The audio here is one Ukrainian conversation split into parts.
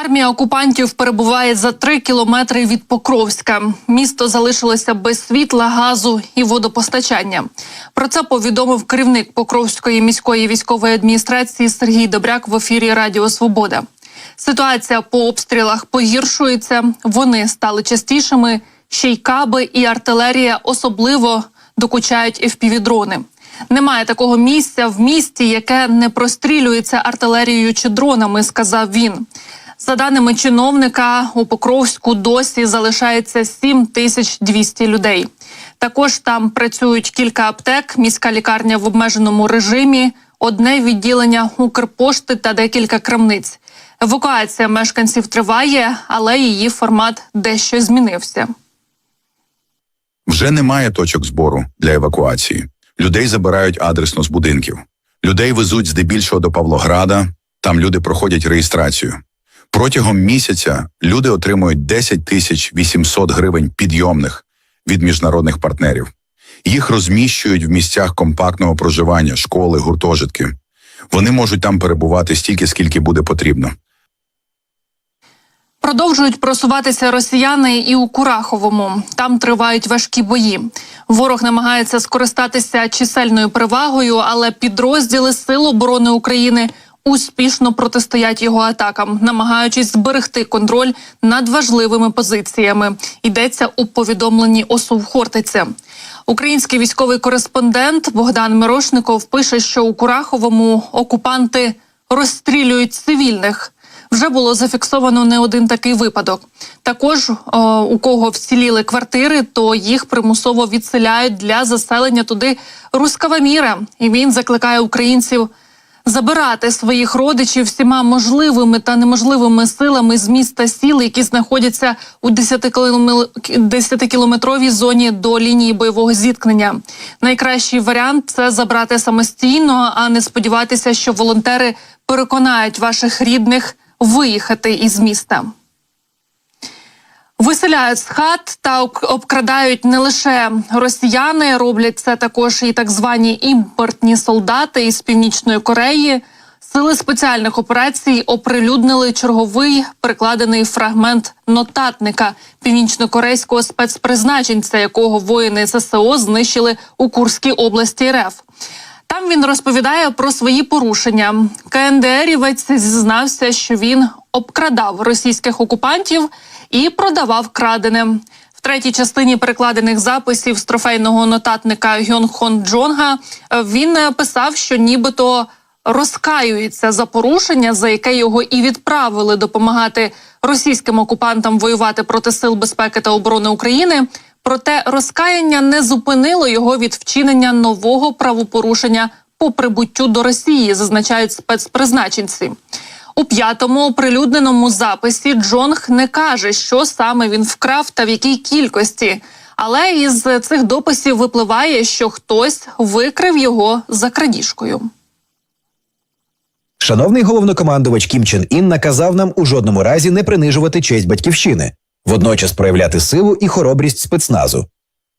Армія окупантів перебуває за три кілометри від Покровська. Місто залишилося без світла, газу і водопостачання. Про це повідомив керівник Покровської міської військової адміністрації Сергій Добряк в ефірі Радіо Свобода. Ситуація по обстрілах погіршується. Вони стали частішими. Ще й каби і артилерія особливо докучають FPV-дрони. Немає такого місця в місті, яке не прострілюється артилерією чи дронами, сказав він. За даними чиновника, у Покровську досі залишається 7200 людей. Також там працюють кілька аптек, міська лікарня в обмеженому режимі, одне відділення Укрпошти та декілька крамниць. Евакуація мешканців триває, але її формат дещо змінився. Вже немає точок збору для евакуації. Людей забирають адресно з будинків. Людей везуть здебільшого до Павлограда. Там люди проходять реєстрацію. Протягом місяця люди отримують 10 тисяч 800 гривень підйомних від міжнародних партнерів. Їх розміщують в місцях компактного проживання, школи, гуртожитки. Вони можуть там перебувати стільки, скільки буде потрібно. Продовжують просуватися росіяни і у Кураховому. Там тривають важкі бої. Ворог намагається скористатися чисельною перевагою, але підрозділи Сил оборони України успішно протистоять його атакам, намагаючись зберегти контроль над важливими позиціями. Йдеться у повідомленні ОСУ Хортиця. Український військовий кореспондент Богдан Мирошников пише, що у Кураховому окупанти розстрілюють цивільних. Вже було зафіксовано не один такий випадок. Також о, у кого вціліли квартири, то їх примусово відселяють для заселення туди рускава міра. І він закликає українців забирати своїх родичів всіма можливими та неможливими силами з міста сіл, які знаходяться у 10-кілометровій зоні до лінії бойового зіткнення. Найкращий варіант це забрати самостійно, а не сподіватися, що волонтери переконають ваших рідних виїхати із міста. Виселяють з хат та обкрадають не лише росіяни, роблять це також і так звані імпортні солдати із північної Кореї. Сили спеціальних операцій оприлюднили черговий прикладений фрагмент нотатника північно-корейського спецпризначенця, якого воїни ССО знищили у Курській області РФ. Там він розповідає про свої порушення. КНДРівець зізнався, що він обкрадав російських окупантів і продавав крадене. В третій частині перекладених записів з трофейного нотатника Гьонхон Джонга він писав, що нібито розкаюється за порушення, за яке його і відправили допомагати російським окупантам воювати проти сил безпеки та оборони України. Проте розкаяння не зупинило його від вчинення нового правопорушення по прибуттю до Росії, зазначають спецпризначенці. У п'ятому оприлюдненому записі Джонг не каже, що саме він вкрав та в якій кількості. Але із цих дописів випливає, що хтось викрив його за крадіжкою. Шановний головнокомандувач Кім Чен Ін наказав нам у жодному разі не принижувати честь батьківщини, водночас проявляти силу і хоробрість спецназу.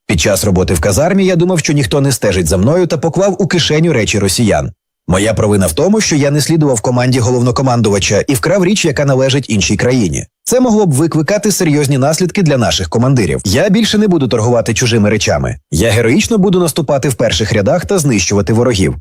Під час роботи в казармі я думав, що ніхто не стежить за мною та поклав у кишеню речі росіян. Моя провина в тому, що я не слідував команді головнокомандувача і вкрав річ, яка належить іншій країні. Це могло б викликати серйозні наслідки для наших командирів. Я більше не буду торгувати чужими речами. Я героїчно буду наступати в перших рядах та знищувати ворогів.